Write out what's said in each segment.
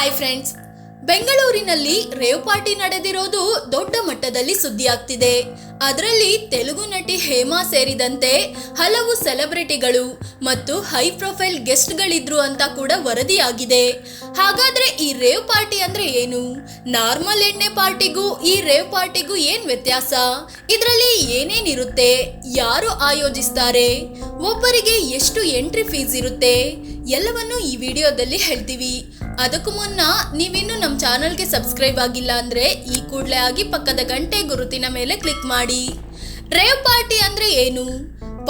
Hi friends ಬೆಂಗಳೂರಿನಲ್ಲಿ rave party ನಡೆದಿರೋದು ದೊಡ್ಡ ಮಟ್ಟದಲ್ಲಿ ಸುದ್ದಿಯಾಗ್ತಿದೆ. ಅದರಲ್ಲಿ ತೆಲುಗು ನಟಿ ಹೇಮಾ ಸೇರಿದಂತೆ ಹಲವು ಸೆಲೆಬ್ರಿಟಿಗಳು ಮತ್ತು ಹೈ ಪ್ರೊಫೈಲ್ ಗೆಸ್ಟ್ಗಳಿದ್ರು ಅಂತ ಕೂಡ ವರದಿಯಾಗಿದೆ. ಹಾಗಾದ್ರೆ ಈ ರೇವ್ ಪಾರ್ಟಿ ಅಂದ್ರೆ ಏನು? ನಾರ್ಮಲ್ ಎಣ್ಣೆ ಪಾರ್ಟಿಗೂ ಈ ರೇವ್ ಪಾರ್ಟಿಗೂ ಏನ್ ವ್ಯತ್ಯಾಸ? ಇದರಲ್ಲಿ ಏನೇನಿರುತ್ತೆ? ಯಾರು ಆಯೋಜಿಸ್ತಾರೆ? ಒಬ್ಬರಿಗೆ ಎಷ್ಟು ಎಂಟ್ರಿ ಫೀಸ್ ಇರುತ್ತೆ? ಎಲ್ಲವನ್ನು ಈ ವಿಡಿಯೋದಲ್ಲಿ ಹೇಳ್ತೀವಿ. ಅದಕ್ಕೂ ಮುನ್ನ ನೀವಿನ್ನು ನಮ್ಮ ಚಾನಲ್ಗೆ ಸಬ್ಸ್ಕ್ರೈಬ್ ಆಗಿಲ್ಲ ಅಂದ್ರೆ ಈ ಕೂಡಲೇ ಆಗಿ ಪಕ್ಕದ ಗಂಟೆ ಗುರುತಿನ ಮೇಲೆ ಕ್ಲಿಕ್ ಮಾಡಿ. ರೇವ್ ಪಾರ್ಟಿ ಅಂದ್ರೆ ಏನು?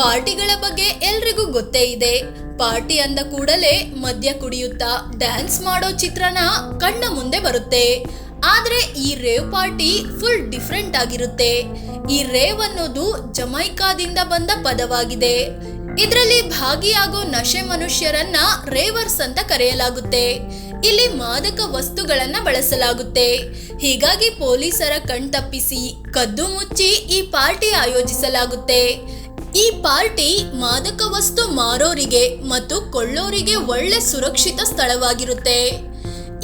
ಪಾರ್ಟಿಗಳ ಬಗ್ಗೆ ಎಲ್ರಿಗೂ ಗೊತ್ತೇ ಇದೆ. ಪಾರ್ಟಿ ಅಂದ ಕೂಡಲೇ ಮದ್ಯ ಕುಡಿಯುತ್ತಾ ಡ್ಯಾನ್ಸ್ ಮಾಡೋ ಚಿತ್ರಣ ಕಣ್ಣ ಮುಂದೆ ಬರುತ್ತೆ. ಆದ್ರೆ ಈ ರೇವ್ ಪಾರ್ಟಿ ಫುಲ್ ಡಿಫ್ರೆಂಟ್ ಆಗಿರುತ್ತೆ. ಈ ರೇವ್ ಅನ್ನೋದು ಜಮೈಕಾದಿಂದ ಬಂದ ಪದವಾಗಿದೆ. ಇದರಲ್ಲಿ ಭಾಗಿಯಾಗೋ ನಶೆ ಮನುಷ್ಯರನ್ನ ರೇವರ್ಸ್ ಅಂತ ಕರೆಯಲಾಗುತ್ತೆ. ಇಲ್ಲಿ ಮಾದಕ ವಸ್ತುಗಳನ್ನ ಬಳಸಲಾಗುತ್ತೆ. ಹೀಗಾಗಿ ಪೊಲೀಸರ ಕಣ್ತಪ್ಪಿಸಿ ಕದ್ದು ಮುಚ್ಚಿ ಈ ಪಾರ್ಟಿ ಆಯೋಜಿಸಲಾಗುತ್ತೆ. ಈ ಪಾರ್ಟಿ ಮಾದಕ ವಸ್ತು ಮಾರೋರಿಗೆ ಮತ್ತು ಕೊಳ್ಳೋರಿಗೆ ಒಳ್ಳೆ ಸುರಕ್ಷಿತ ಸ್ಥಳವಾಗಿರುತ್ತೆ.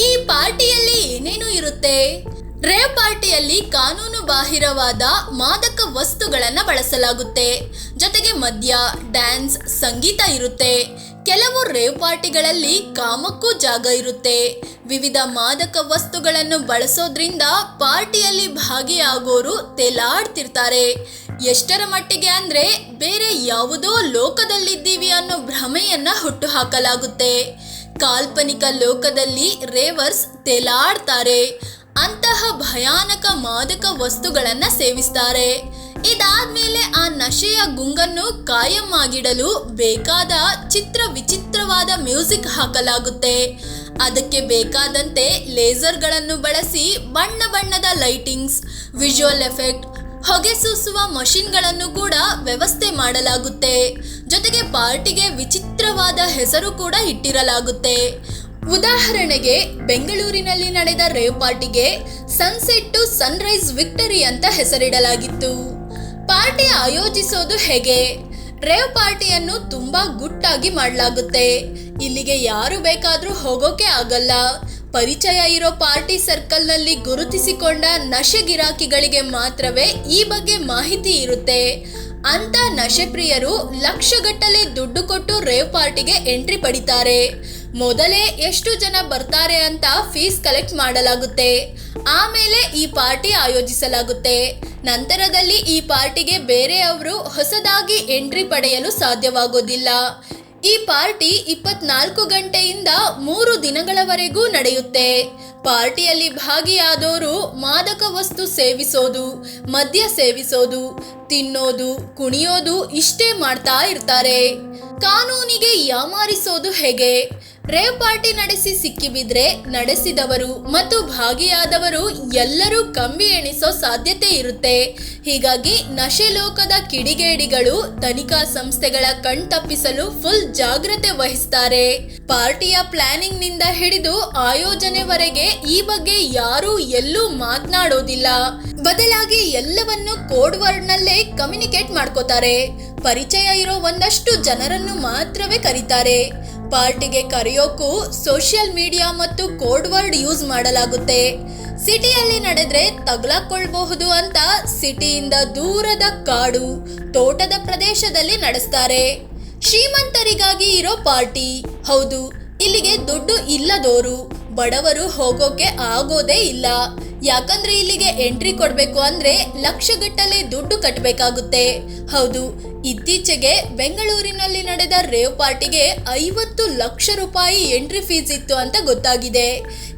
ಈ ಪಾರ್ಟಿಯಲ್ಲಿ ಏನೇನು ಇರುತ್ತೆ? ರೇವ್ ಪಾರ್ಟಿಯಲ್ಲಿ ಕಾನೂನು ಬಾಹಿರವಾದ ಮಾದಕ ವಸ್ತುಗಳನ್ನ ಬಳಸಲಾಗುತ್ತೆ. ಜೊತೆಗೆ ಮದ್ಯ, ಡ್ಯಾನ್ಸ್, ಸಂಗೀತ ಇರುತ್ತೆ. ಕೆಲವು ರೇವ್ ಪಾರ್ಟಿಗಳಲ್ಲಿ ಕಾಮಕ್ಕೂ ಜಾಗ ಇರುತ್ತೆ. ವಿವಿಧ ಮಾದಕ ವಸ್ತುಗಳನ್ನು ಬಳಸೋದ್ರಿಂದ ಪಾರ್ಟಿಯಲ್ಲಿ ಭಾಗಿಯಾಗೋರು ತೇಲಾಡ್ತಿರ್ತಾರೆ. ಎಷ್ಟರ ಮಟ್ಟಿಗೆ ಅಂದ್ರೆ ಬೇರೆ ಯಾವುದೋ ಲೋಕದಲ್ಲಿದ್ದೀವಿ ಅನ್ನೋ ಭ್ರಮೆಯನ್ನ ಹುಟ್ಟು ಹಾಕಲಾಗುತ್ತೆ ಕಾಲ್ಪನಿಕ ಲೋಕದಲ್ಲಿ ರೇವರ್ಸ್ ತೇಲಾಡ್ತಾರೆ. ಅಂತಹ ಭಯಾನಕ ಮಾದಕ ವಸ್ತುಗಳನ್ನ ಸೇವಿಸ್ತಾರೆ. ಇದಾದ್ಮೇಲೆ ಆ ನಶೆಯ ಗುಂಗನ್ನು ಕಾಯಂ ಆಗಿಡಲು ಬೇಕಾದ ಚಿತ್ರ ವಿಚಿತ್ರವಾದ ಮ್ಯೂಸಿಕ್ ಹಾಕಲಾಗುತ್ತೆ. ಅದಕ್ಕೆ ಬೇಕಾದಂತೆ ಲೇಸರ್ಗಳನ್ನು ಬಳಸಿ ಬಣ್ಣ ಬಣ್ಣದ ಲೈಟಿಂಗ್ಸ್, ವಿಜುವಲ್ ಎಫೆಕ್ಟ್, ಹೊಗೆ ಸೂಸುವ ಮಷಿನ್ಗಳನ್ನು ಕೂಡ ವ್ಯವಸ್ಥೆ ಮಾಡಲಾಗುತ್ತೆ. ಜೊತೆಗೆ ಪಾರ್ಟಿಗೆ ವಿಚಿತ್ರವಾದ ಹೆಸರು ಕೂಡ ಇಟ್ಟಿರಲಾಗುತ್ತೆ. ಉದಾಹರಣೆಗೆ, ಬೆಂಗಳೂರಿನಲ್ಲಿ ನಡೆದ ರೇವ್ ಪಾರ್ಟಿಗೆ ಸನ್ಸೆಟ್ ಟು ಸನ್ರೈಸ್ ವಿಕ್ಟರಿ ಅಂತ ಹೆಸರಿಡಲಾಗಿತ್ತು. ಪಾರ್ಟಿ ಆಯೋಜಿಸೋದು ಹೇಗೆ? ರೇವ್ ಪಾರ್ಟಿಯನ್ನು ತುಂಬಾ ಗುಟ್ಟಾಗಿ ಮಾಡಲಾಗುತ್ತೆ. ಇಲ್ಲಿಗೆ ಯಾರು ಬೇಕಾದರೂ ಹೋಗೋಕೆ ಆಗಲ್ಲ. ಪರಿಚಯ ಇರೋ ಪಾರ್ಟಿ ಸರ್ಕಲ್ನಲ್ಲಿ ಗುರುತಿಸಿಕೊಂಡ ನಶೆ ಗಿರಾಕಿಗಳಿಗೆ ಮಾತ್ರವೇ ಈ ಬಗ್ಗೆ ಮಾಹಿತಿ ಇರುತ್ತೆ. ಅಂತ ನಶೆ ಪ್ರಿಯರು ಲಕ್ಷಗಟ್ಟಲೆ ದುಡ್ಡು ಕೊಟ್ಟು ರೇವ್ ಪಾರ್ಟಿಗೆ ಎಂಟ್ರಿ ಪಡಿತಾರೆ. ಮೊದಲೇ ಎಷ್ಟು ಜನ ಬರ್ತಾರೆ ಅಂತ ಫೀಸ್ ಕಲೆಕ್ಟ್ ಮಾಡಲಾಗುತ್ತೆ. ಆಮೇಲೆ ಈ ಪಾರ್ಟಿ ಆಯೋಜಿಸಲಾಗುತ್ತೆ. ನಂತರದಲ್ಲಿ ಈ ಪಾರ್ಟಿಗೆ ಬೇರೆಯವರು ಹೊಸದಾಗಿ ಎಂಟ್ರಿ ಪಡೆಯಲು ಸಾಧ್ಯವಾಗೋದಿಲ್ಲ. ಈ ಪಾರ್ಟಿ ಇಪ್ಪತ್ನಾಲ್ಕು ಗಂಟೆಯಿಂದ ಮೂರು ದಿನಗಳವರೆಗೂ ನಡೆಯುತ್ತೆ. ಪಾರ್ಟಿಯಲ್ಲಿ ಭಾಗಿಯಾದವರು ಮಾದಕ ವಸ್ತು ಸೇವಿಸೋದು, ಮದ್ಯ ಸೇವಿಸೋದು, ತಿನ್ನೋದು, ಕುಣಿಯೋದು ಇಷ್ಟೇ ಮಾಡ್ತಾ ಇರ್ತಾರೆ. ಕಾನೂನಿಗೆ ಯಾಮಾರಿಸೋದು ಹೇಗೆ? ರೇವ್ ಪಾರ್ಟಿ ನಡೆಸಿ ಸಿಕ್ಕಿಬಿದ್ರೆ ನಡೆಸಿದವರು ಮತ್ತು ಭಾಗಿಯಾದವರು ಎಲ್ಲರೂ ಕಂಬಿ ಎಣಿಸೋ ಸಾಧ್ಯತೆ ಇರುತ್ತೆ. ಹೀಗಾಗಿ ನಶೆ ಲೋಕದ ಕಿಡಿಗೇಡಿಗಳು ತನಿಖಾ ಸಂಸ್ಥೆಗಳ ಕಣ್ತಪ್ಪಿಸಲು ಫುಲ್ ಜಾಗ್ರತೆ ವಹಿಸ್ತಾರೆ. ಪಾರ್ಟಿಯ ಪ್ಲಾನಿಂಗ್ನಿಂದ ಹಿಡಿದು ಆಯೋಜನೆವರೆಗೆ ಈ ಬಗ್ಗೆ ಯಾರೂ ಎಲ್ಲೂ ಮಾತನಾಡೋದಿಲ್ಲ. ಬದಲಾಗಿ ಎಲ್ಲವನ್ನು ಕೋಡ್ ವರ್ಡ್ ನಲ್ಲೇ ಕಮ್ಯುನಿಕೇಟ್ ಮಾಡ್ಕೋತಾರೆ. ಪರಿಚಯ ಇರೋ ಒಂದಷ್ಟು ಜನರನ್ನು ಮಾತ್ರವೇ ಕರೀತಾರೆ. ಪಾರ್ಟಿಗೆ ಕರೆಯೋಕ್ಕೂ ಸೋಷಿಯಲ್ ಮೀಡಿಯಾ ಮತ್ತು ಕೋಡ್ ವರ್ಡ್ ಯೂಸ್ ಮಾಡಲಾಗುತ್ತೆ. ಸಿಟಿಯಲ್ಲಿ ನಡೆದ್ರೆ ತಗ್ಲಾಕೊಳ್ಬಹುದು ಅಂತ ಸಿಟಿಯಿಂದ ದೂರದ ಕಾಡು, ತೋಟದ ಪ್ರದೇಶದಲ್ಲಿ ನಡೆಸ್ತಾರೆ. ಶ್ರೀಮಂತರಿಗಾಗಿ ಇರೋ ಪಾರ್ಟಿ. ಹೌದು, ಇಲ್ಲಿಗೆ ದುಡ್ಡು ಇಲ್ಲದೋರು, ಬಡವರು ಹೋಗೋಕೆ ಆಗೋದೇ ಇಲ್ಲ. ಯಾಕಂದ್ರೆ ಇಲ್ಲಿಗೆ ಎಂಟ್ರಿ ಕೊಡಬೇಕು ಅಂದ್ರೆ ಲಕ್ಷಗಟ್ಟಲೆ ದುಡ್ಡು ಕಟ್ಟಬೇಕಾಗುತ್ತೆ ಹೌದು, ಇತ್ತೀಚೆಗೆ ಬೆಂಗಳೂರಿನಲ್ಲಿ ನಡೆದ ರೇವ್ ಪಾರ್ಟಿಗೆ ಐವತ್ತು ಲಕ್ಷ ರೂಪಾಯಿ ಎಂಟ್ರಿ ಫೀಸ್ ಇತ್ತು ಅಂತ ಗೊತ್ತಾಗಿದೆ.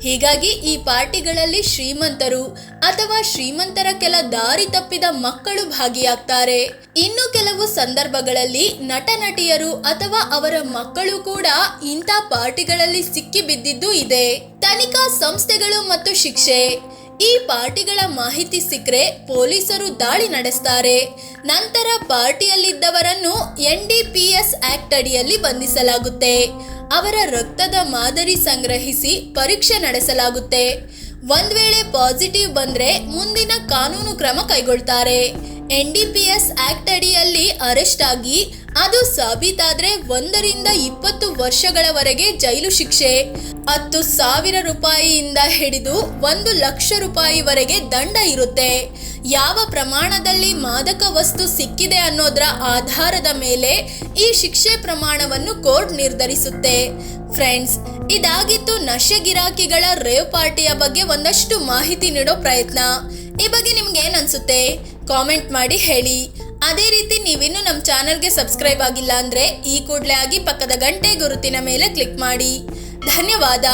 ಹೀಗಾಗಿ ಈ ಪಾರ್ಟಿಗಳಲ್ಲಿ ಶ್ರೀಮಂತರು ಅಥವಾ ಶ್ರೀಮಂತರ ಕೆಲ ದಾರಿ ತಪ್ಪಿದ ಮಕ್ಕಳು ಭಾಗಿಯಾಗ್ತಾರೆ. ಇನ್ನು ಕೆಲವು ಸಂದರ್ಭಗಳಲ್ಲಿ ನಟ ನಟಿಯರು ಅಥವಾ ಅವರ ಮಕ್ಕಳು ಕೂಡ ಇಂಥ ಪಾರ್ಟಿಗಳಲ್ಲಿ ಸಿಕ್ಕಿ ಬಿದ್ದಿದ್ದು ಇದೆ. ತನಿಖಾ ಸಂಸ್ಥೆಗಳು ಮತ್ತು ಶಿಕ್ಷೆ. ಈ ಪಾರ್ಟಿಗಳ ಮಾಹಿತಿ ಸಿಕ್ಕರೆ ಪೊಲೀಸರು ದಾಳಿ ನಡೆಸ್ತಾರೆ. ನಂತರ ಪಾರ್ಟಿಯಲ್ಲಿದ್ದವರನ್ನು N D P S act ಅಡಿಯಲ್ಲಿ ಬಂಧಿಸಲಾಗುತ್ತೆ. ಅವರ ರಕ್ತದ ಮಾದರಿ ಸಂಗ್ರಹಿಸಿ ಪರೀಕ್ಷೆ ನಡೆಸಲಾಗುತ್ತೆ. ಒಂದ್ ವೇಳೆ ಪಾಸಿಟಿವ್ ಬಂದ್ರೆ ಮುಂದಿನ ಕಾನೂನು ಕ್ರಮ ಕೈಗೊಳ್ತಾರೆ. N D P S act ಅಡಿಯಲ್ಲಿ ಅರೆಸ್ಟ್ ಆಗಿ ಅದು ಸಾಬೀತಾದ್ರೆ ಒಂದರಿಂದ ಇಪ್ಪತ್ತು ವರ್ಷಗಳವರೆಗೆ ಜೈಲು ಶಿಕ್ಷೆ. ಹತ್ತು ಸಾವಿರ ರೂಪಾಯಿಯಿಂದ ಹಿಡಿದು ಒಂದು ಲಕ್ಷ ರೂಪಾಯಿವರೆಗೆ ದಂಡ ಇರುತ್ತೆ. ಯಾವ ಪ್ರಮಾಣದಲ್ಲಿ ಮಾದಕ ವಸ್ತು ಸಿಕ್ಕಿದೆ ಅನ್ನೋದರ ಆಧಾರದ ಮೇಲೆ ಈ ಶಿಕ್ಷೆ ಪ್ರಮಾಣವನ್ನು ಕೋರ್ಟ್ ನಿರ್ಧರಿಸುತ್ತೆ. ಫ್ರೆಂಡ್ಸ್, ಇದಾಗಿತ್ತು ನಶೆ ಗಿರಾಕಿಗಳ ರೇವ್ ಪಾರ್ಟಿಯ ಬಗ್ಗೆ ಒಂದಷ್ಟು ಮಾಹಿತಿ ನೀಡೋ ಪ್ರಯತ್ನ. ಈ ಬಗ್ಗೆ ನಿಮ್ಗೆ ಏನ್ ಅನ್ಸುತ್ತೆ? ಕಾಮೆಂಟ್ ಮಾಡಿ ಹೇಳಿ. ಅದೇ ರೀತಿ ನೀವಿನ್ನೂ ನಮ್ಮ ಚಾನಲ್ಗೆ ಸಬ್ಸ್ಕ್ರೈಬ್ ಆಗಿಲ್ಲ ಅಂದ್ರೆ ಈ ಕೂಡಲೇ ಆಗಿ ಪಕ್ಕದ ಗಂಟೆ ಗುರುತಿನ ಮೇಲೆ ಕ್ಲಿಕ್ ಮಾಡಿ. ಧನ್ಯವಾದ.